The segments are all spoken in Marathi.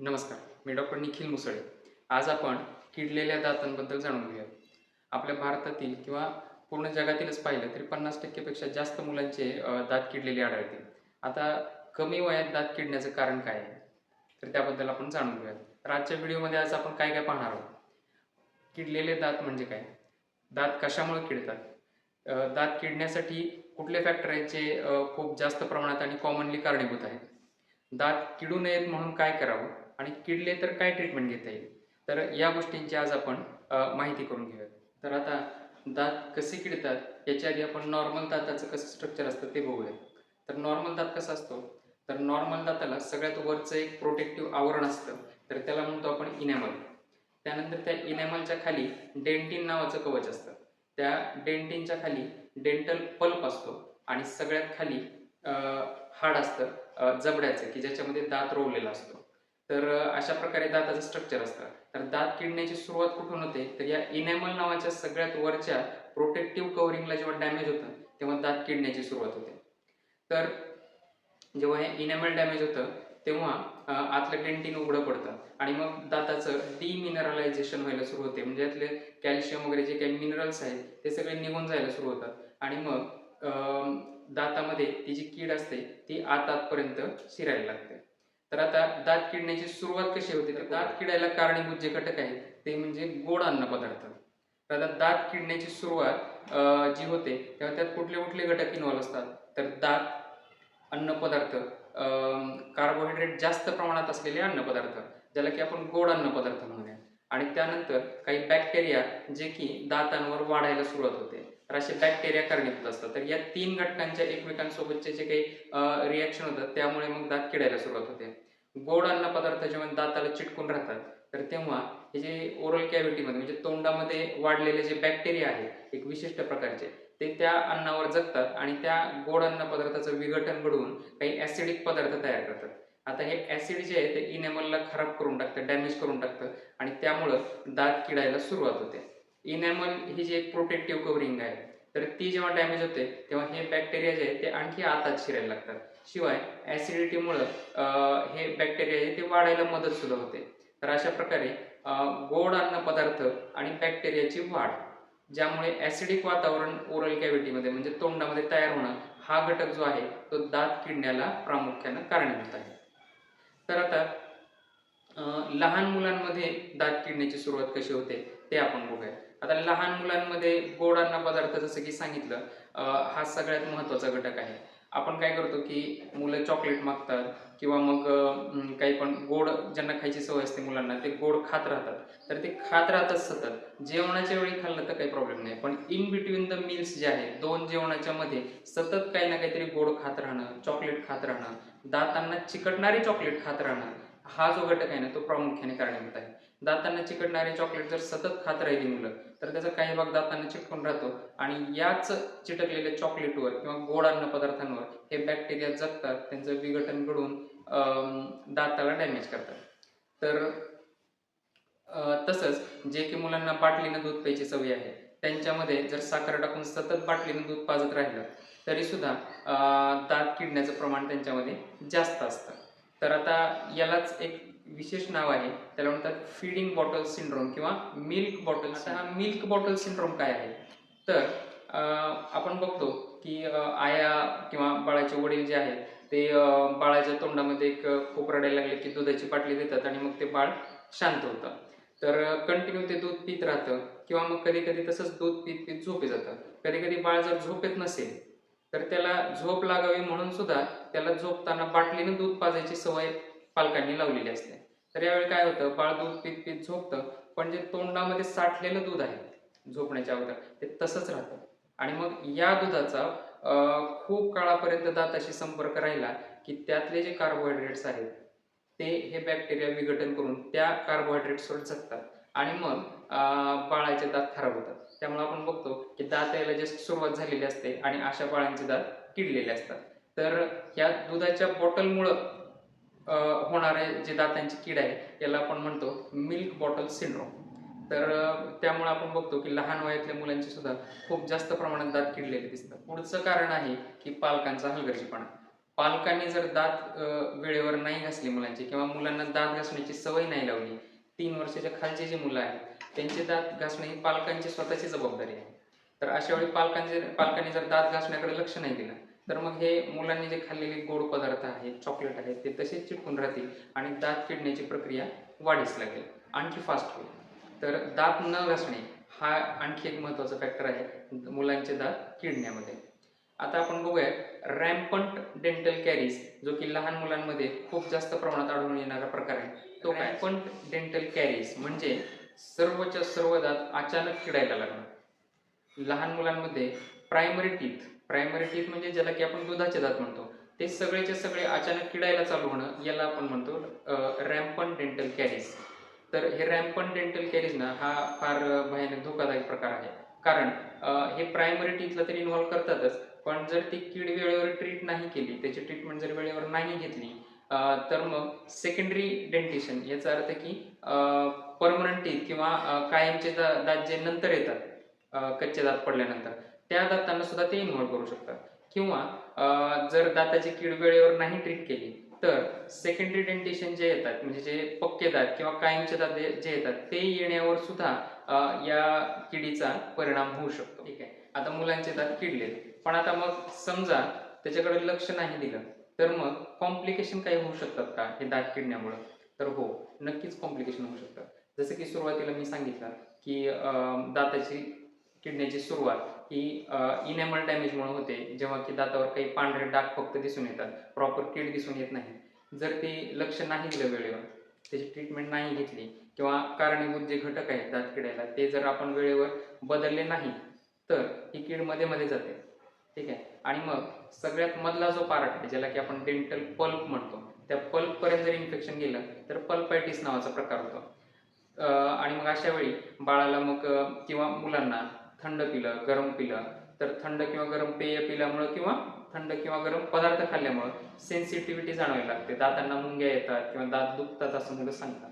नमस्कार मी डॉक्टर निखिल मुसळे. आज आपण किडलेल्या दातांबद्दल जाणून घेऊया. आपल्या भारतातील किंवा पूर्ण जगातीलच पाहिलं तरी पन्नास टक्केपेक्षा जास्त मुलांचे दात किडलेले आढळतील आता कमी वयात दात किडण्याचं कारण काय आहे? तर त्याबद्दल आपण जाणून घेऊया तर आजच्या व्हिडिओमध्ये आज आपण काय काय पाहणार आहोत? किडलेले दात म्हणजे काय? दात कशामुळे किडतात? दात किडण्यासाठी कुठले फॅक्टर आहेत जे खूप जास्त प्रमाणात आणि कॉमनली कारणीभूत आहेत? दात किडू नयेत म्हणून काय करावं? आणि किडले तर काय ट्रीटमेंट घेता येईल? तर या गोष्टींची आज आपण माहिती करून घेऊयात. तर आता दात कसे किडतात याच्या आधी आपण नॉर्मल दाताचं कसं स्ट्रक्चर असतं ते बघूया तर नॉर्मल दात कसा असतो? तर नॉर्मल दाताला सगळ्यात वरचं एक प्रोटेक्टिव्ह आवरण असतं. तर त्याला म्हणतो आपण इनॅमल त्यानंतर त्या इनॅमलच्या खाली डेंटिन नावाचं कवच असतं. त्या डेंटिनच्या खाली डेंटल पल्प असतो आणि सगळ्यात खाली हाड असतं जबड्याचं की ज्याच्यामध्ये दात रोवलेला असतो. तर अशा प्रकारे दाताचं स्ट्रक्चर असतं. तर दात किडण्याची सुरुवात कुठून होते? तर या इनॅमल नावाच्या सगळ्यात वरच्या प्रोटेक्टिव्ह कव्हरिंगला जेव्हा डॅमेज होतं तेव्हा दात किडण्याची सुरुवात होते. तर जेव्हा हे इनॅमल डॅमेज होतं तेव्हा आतलं डेंटिन उघडं पडतं आणि मग दाताचं डिमिनरलायझेशन व्हायला सुरू होते. म्हणजे यातले कॅल्शियम वगैरे जे काही मिनरल्स आहेत ते सगळे निघून जायला सुरू होतात. आणि मग दातामध्ये ती जी कीड असते ती आत आतपर्यंत शिरायला लागते. तर आता दात किडण्याची सुरुवात कशी होते? तर दात किडायला कारणीभूत जे घटक आहेत ते म्हणजे गोड अन्नपदार्थ तर आता दात किडण्याची सुरुवात जी होते तेव्हा त्यात कुठले कुठले घटक इन्व्हॉल्व असतात? तर दात अन्नपदार्थ कार्बोहायड्रेट जास्त प्रमाणात असलेले अन्नपदार्थ ज्याला की आपण गोड अन्नपदार्थ म्हणूया. आणि त्यानंतर काही बॅक्टेरिया जे की दातांवर वाढायला सुरुवात होते. तर असे बॅक्टेरिया कारणीभूत असतात. तर या तीन घटकांच्या एकमेकांसोबतचे जे काही रिॲक्शन होतात त्यामुळे मग दात किडायला सुरुवात होते. गोड अन्नपदार्थ जेव्हा दाताला चिटकून राहतात. तर तेव्हा हे जे ओरल कॅव्हिटीमध्ये म्हणजे तोंडामध्ये वाढलेले जे बॅक्टेरिया आहेत एक विशिष्ट प्रकारचे ते त्या अन्नावर जगतात आणि त्या गोड अन्न पदार्थाचं विघटन घडवून काही ऍसिडिक पदार्थ तयार करतात. आता हे ऍसिड जे आहे ते इनेमलला खराब करून टाकतं डॅमेज करून टाकतं आणि त्यामुळं दात किडायला सुरुवात होते. इनॅमल ही जी एक प्रोटेक्टिव्ह कवरिंग आहे तर ती जेव्हा डॅमेज होते तेव्हा हे बॅक्टेरिया जे आहे ते आणखी आतात शिरायला लागतात. शिवाय ॲसिडिटीमुळं हे बॅक्टेरिया आहे ते वाढायला मदत सुद्धा होते. तर अशा प्रकारे गोड अन्न पदार्थ आणि बॅक्टेरियाची वाढ ज्यामुळे ॲसिडिक वातावरण ओरल कॅव्हिटीमध्ये म्हणजे तोंडामध्ये तयार होणं हा घटक जो आहे तो दात किडण्याला प्रामुख्यानं कारणीभूत आहे. तर आता लहान मुलांमध्ये दात किडण्याची सुरुवात कशी होते ते आपण बघूया. आता लहान मुलांमध्ये गोड अन्न पदार्थ जसं की सांगितलं हा सगळ्यात महत्त्वाचा घटक आहे. आपण काय करतो की मुलं चॉकलेट मागतात किंवा मग काही पण गोड ज्यांना खायची सवय असते मुलांना ते गोड खात राहतात. तर ते खात राहतात सतत. जेवणाच्या वेळी खाल्लं तर काही प्रॉब्लेम नाही. पण इन बिटवीन द मील्स जे आहे दोन जेवणाच्या मध्ये सतत काही ना काहीतरी गोड खात राहणं चॉकलेट खात राहणं दातांना चिकटणारी चॉकलेट खात राहणं हा जो घटक आहे ना तो प्रामुख्याने कारणीभूत आहे. दातांना चिकटणारे चॉकलेट जर सतत खात राहिली मुलं तर त्याचा काही भाग दातांना चिटकून राहतो. आणि याच चिटकलेल्या चॉकलेटवर किंवा गोड अन्न पदार्थांवर हे बॅक्टेरिया जगतात त्यांचं विघटन घडून अं, दाताला डॅमेज करतात. तर तसंच जे की मुलांना बाटलीनं दूध प्यायची सवय आहे त्यांच्यामध्ये जर साखर टाकून सतत बाटलीनं दूध पाजत राहिलं तरी सुद्धा दात किडण्याचं प्रमाण त्यांच्यामध्ये जास्त असतं. तर आता यालाच एक विशेष नाव आहे. त्याला म्हणतात फिडिंग बॉटल सिंड्रोम किंवा मिल्क बॉटल आता हा मिल्क बॉटल सिंड्रोम काय आहे? तर आपण बघतो की आया किंवा बाळाचे वडील जे आहेत ते बाळाच्या तोंडामध्ये एक खूप रडायला लागले की दुधाची बाटली देतात आणि मग ते बाळ शांत होतं. तर कंटिन्यू ते दूध पित राहतं किंवा मग कधी कधी तसंच दूध पित पित झोपे जातं कधी कधी बाळ जर झोपेत नसेल तर त्याला झोप लागावी म्हणून सुद्धा त्याला झोपताना बाटलीनं दूध पाजायची सवय पालकांनी लावलेली असते. तर यावेळी काय होतं बाळ दूध पित पित झोपतं पण जे तोंडामध्ये साठलेलं दूध आहे झोपण्याच्या अगोदर ते तसंच राहतं. आणि मग या दुधाचा खूप काळापर्यंत दाताशी संपर्क राहिला की त्यातले जे कार्बोहायड्रेट्स आहेत ते हे बॅक्टेरिया विघटन करून त्या कार्बोहायड्रेट्सवर जगतात. आणि मग अं, बाळाचे दात खराब होतात. त्यामुळे आपण बघतो की दात यायला जस्ट सुरुवात झालेली असते आणि अशा बाळांचे दात किडलेले असतात. तर या दुधाच्या बॉटलमुळं होणारे जे दातांची कीड आहे याला आपण म्हणतो मिल्क बॉटल सिंड्रोम तर त्यामुळे आपण बघतो की लहान वयातल्या मुलांचे सुद्धा खूप जास्त प्रमाणात दात किडलेले दिसतात. पुढचं कारण आहे की पालकांचा हलगर्जीपणा. पालकांनी जर दात वेळेवर नाही घासले मुलांचे किंवा मुलांना दात घासण्याची सवय नाही लावली तीन वर्षाच्या खालचे जी मुलं आहेत त्यांचे दात घासणे ही पालकांची स्वतःची जबाबदारी आहे. तर अशा वेळी पालकांचे पालकांनी जर दात घासण्याकडे लक्ष नाही दिलं तर मग हे मुलांनी जे खाल्लेले गोड पदार्थ आहेत चॉकलेट आहेत ते तसेच चिटकून राहतील आणि दात किडण्याची प्रक्रिया वाढीस लागेल. आणखी फास्ट होईल तर दात न घासणे हा आणखी एक महत्त्वाचा फॅक्टर आहे मुलांचे दात किडण्यामध्ये आता आपण बघूया रॅम्पंट डेंटल कॅरीज जो की लहान मुलांमध्ये खूप जास्त प्रमाणात आढळून येणारा प्रकार आहे तो रॅम्पंट डेंटल कॅरीज म्हणजे सर्वच्या सर्व दात अचानक किडायला लागणं. लहान मुलांमध्ये प्रायमरी टीथ प्रायमरी टीथ म्हणजे ज्याला की आपण दुधाचे दात म्हणतो. ते सगळेचे सगळे अचानक किडायला चालू होणं याला आपण म्हणतो रॅम्पन डेंटल कॅरीज तर हे रॅम्पन डेंटल कॅरीज ना हा फार भयानक धोकादायक प्रकार आहे. कारण हे प्रायमरी टीथला तरी इन्व्हॉल्व करतातच पण जर ती कीड वेळेवर ट्रीट नाही केली त्याची ट्रीटमेंट जर वेळेवर नाही घेतली तर मग सेकंडरी डेंटिशन याचा अर्थ की परमनंट टीथ किंवा कायमचे दात जे नंतर येतात कच्चे दात पडल्यानंतर त्या दातांना सुद्धा ते इन्व्हॉल्व करू शकतात. किंवा जर दाताची कीड वेळेवर नाही ट्रीट केली तर सेकंडरी डेंटेशन जे येतात म्हणजे जे पक्के दात किंवा कायमचे दात जे येतात ते येण्यावर सुद्धा या किडीचा परिणाम होऊ शकतो. ठीक आहे? आता मुलांचे दात किडले पण आता मग समजा त्याच्याकडे लक्ष नाही दिलं तर मग कॉम्प्लिकेशन काही होऊ शकतात का हे दात किडण्यामुळं? तर हो नक्कीच कॉम्प्लिकेशन होऊ शकतात. जसं की सुरुवातीला मी सांगितलं की दाताची किडण्याची सुरुवात ही इनेमल डॅमेजमुळे होते जेव्हा की दातावर काही पांढरे डाग फक्त दिसून येतात. प्रॉपर कीड दिसून येत नाही. जर ते लक्ष नाही दिलं वेळेवर त्याची ट्रीटमेंट नाही घेतली किंवा कारणीभूत जे घटक आहेत दात किडायला ते जर आपण वेळेवर बदलले नाही तर ही कीडमध्ये मध्ये जाते. ठीक आहे? आणि मग सगळ्यात मधला जो पार्ट आहे ज्याला की आपण डेंटल पल्प म्हणतो त्या पल्प पर्यंत जर इन्फेक्शन गेलं तर पल्पायटिस नावाचा प्रकार होतो. आणि मग अशा वेळी बाळाला मग किंवा मुलांना थंड पिलं गरम पिलं तर थंड किंवा गरम पेय पिल्यामुळं किंवा थंड किंवा गरम पदार्थ खाल्ल्यामुळं सेन्सिटिव्हिटी जाणवायला लागते. दातांना मुंग्या येतात किंवा दात दुखतात असं मुलं सांगतात.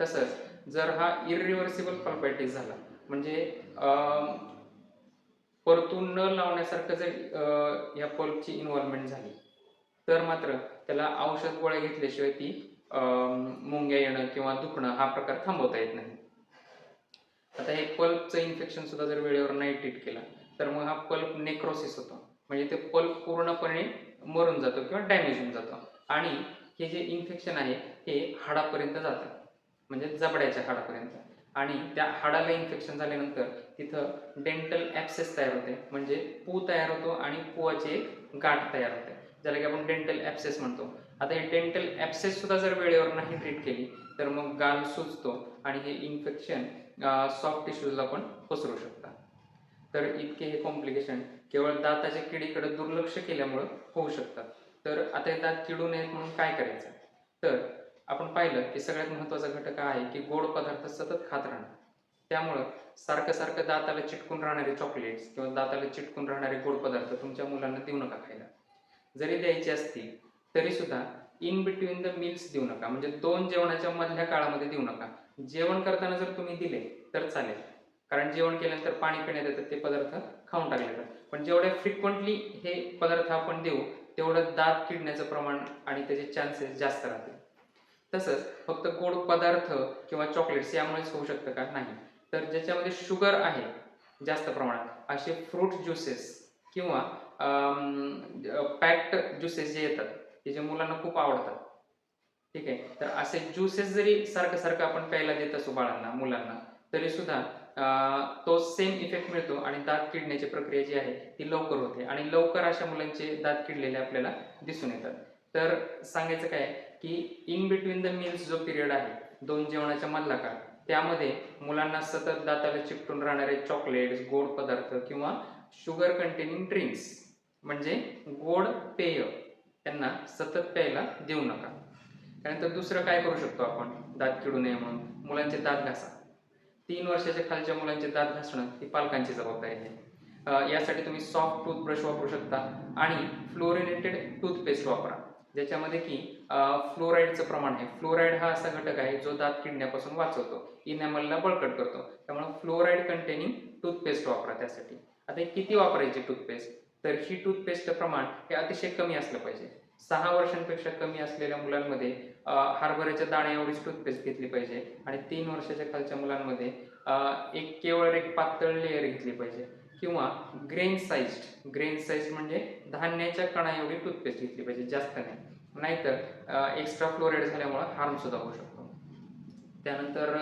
तसंच जर हा इरिव्हर्सिबल पल्पायटिस झाला म्हणजे अं, परतून न लावण्यासारखं जर या पल्पची इन्व्हॉल्वमेंट झाली तर मात्र त्याला औषध गोळ्या घेतल्याशिवाय ती मुंग्या येणं किंवा दुखणं हा प्रकार थांबवता येत नाही. आता हे पल्पचं इन्फेक्शन सुद्धा जर वेळेवर नाही ट्रीट केला तर मग हा पल्प नेक्रोसिस होतो. म्हणजे ते पल्प पूर्णपणे मरून जातो किंवा डॅमेज होऊन जातो. आणि हे जे इन्फेक्शन आहे हे हाडापर्यंत जातं. म्हणजे जबड्याच्या हाडापर्यंत. आणि त्या हाडाला इन्फेक्शन झाल्यानंतर तिथं डेंटल ॲप्सेस तयार होते. म्हणजे पू तयार होतो आणि पुवाची एक गाठ तयार होते. ज्याला की आपण डेंटल ॲप्सेस म्हणतो. आता हे डेंटल ॲप्सेस सुद्धा जर वेळेवर नाही ट्रीट केली तर मग गाल सुजतो आणि हे इन्फेक्शन सॉफ्ट टिश्यूजला पण पसरू शकतात. तर इतके हे कॉम्प्लिकेशन केवळ दाताच्या किडीकडे दुर्लक्ष केल्यामुळं होऊ शकतात. तर आता हे दात किडू नयेत म्हणून काय करायचं? तर आपण पाहिलं की सगळ्यात महत्त्वाचा घटक आहे की गोड पदार्थ सतत खात राहणं. त्यामुळं सारखं सारखं दाताला चिटकून राहणारे चॉकलेट्स किंवा दाताला चिटकून राहणारे गोड पदार्थ तुमच्या मुलांना देऊ नका खायला. जरी द्यायचे असतील तरी सुद्धा इन बिटवीन द मील्स देऊ नका. म्हणजे दोन जेवणाच्या मधल्या काळामध्ये देऊ नका. जेवण करताना जर तुम्ही दिले तर चालेल. कारण जेवण केल्यानंतर पाणी पिण्यात येतं ते पदार्थ खाऊन टाकले जातात. पण जेवढ्या फ्रिक्वेंटली हे पदार्थ आपण देऊ तेवढं दात किडण्याचं प्रमाण आणि त्याचे चान्सेस जास्त राहतील. तसंच फक्त गोड पदार्थ किंवा चॉकलेट्स यामुळेच होऊ शकतं का? नाही. तर ज्याच्यामध्ये शुगर आहे जास्त प्रमाणात असे फ्रूट ज्युसेस किंवा पॅक्ड ज्युसेस जे येतात ते जे मुलांना खूप आवडतात ठीक आहे? तर असे ज्युसेस जरी सारखं सारखं आपण प्यायला देत असू बाळांना मुलांना तरी सुद्धा तो सेम इफेक्ट मिळतो आणि दात किडण्याची प्रक्रिया जी आहे ती लवकर होते आणि लवकर अशा मुलांचे दात किडलेले आपल्याला दिसून येतात. तर सांगायचं काय की इन बिटवीन द मील्स जो पिरियड आहे दोन जेवणाच्या मधला काळ त्यामध्ये मुलांना सतत दाताला चिकटून राहणारे चॉकलेट्स गोड पदार्थ किंवा शुगर कंटेनिंग ड्रिंक्स म्हणजे गोड पेय त्यांना सतत प्यायला देऊ नका. त्यानंतर दुसरं काय करू शकतो आपण? दात किडू नये म्हणून. मुलांचे दात घासा. तीन वर्षाच्या खालच्या मुलांचे दात घासणं ही पालकांची जबाबदारी आहे. यासाठी तुम्ही सॉफ्ट टूथब्रश वापरू शकता आणि फ्लोरिनेटेड टूथपेस्ट वापरा. ज्याच्यामध्ये की फ्लोराईडचं प्रमाण आहे. फ्लोराईड हा असा घटक आहे जो दात किडण्यापासून वाचवतो. इनॅमलला बळकट करतो. त्यामुळे फ्लोराईड कंटेनिंग टूथपेस्ट वापरा त्यासाठी. आता हे किती वापरायची टूथपेस्ट तर ही टूथपेस्टचं प्रमाण हे अतिशय कमी असलं पाहिजे. सहा वर्षांपेक्षा कमी असलेल्या मुलांमध्ये हरभऱ्याच्या दाण्या टूथपेस्ट घेतली पाहिजे आणि तीन वर्षाच्या खालच्या मुलांमध्ये एक केवळ एक पातळ लेअर घेतली पाहिजे किंवा ग्रेन साईज ग्रेन साईज म्हणजे धान्याच्या कणा एवढी टूथपेस्ट घेतली पाहिजे जास्त नाही. नाहीतर एक्स्ट्रा फ्लोराईड झाल्यामुळं हार्म सुद्धा होऊ शकतो. त्यानंतर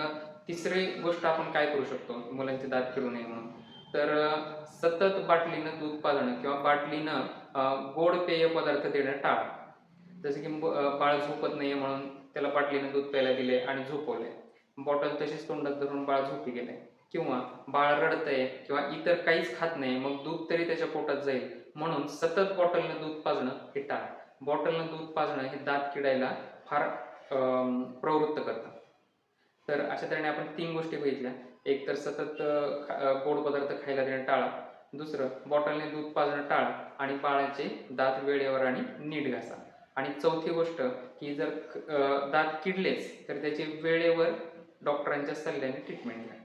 तिसरी गोष्ट आपण काय करू शकतो? मुलांचे दात किडू नये म्हणून. तर सतत बाटलीनं दूध पाजणं किंवा बाटलीनं गोड पेय पदार्थ देणं टाळा. जसं की बाळ झोपत नाहीये म्हणून त्याला बाटलीनं दूध प्यायला दिले आणि झोपवले बॉटल तशीच तोंडात धरून बाळ झोपी गेले किंवा बाळ रडतंय किंवा इतर काहीच खात नाही मग दूध तरी त्याच्या पोटात जाईल. म्हणून सतत बॉटलनं दूध पाजणं हे टाळा. बॉटलनं दूध पाजणं हे दात किडायला फार प्रवृत्त करतं. तर अशा तऱ्हेने आपण तीन गोष्टी बघितल्या. एक तर सतत गोड पदार्थ खायला देणं टाळा. दुसरं बॉटलने दूध पाजणं टाळा आणि बाळाचे दात वेळेवर आणि नीट घासा. आणि चौथी गोष्ट की जर दात किडलेच तर त्याचे वेळेवर डॉक्टरांच्या सल्ल्याने ट्रीटमेंट घ्या.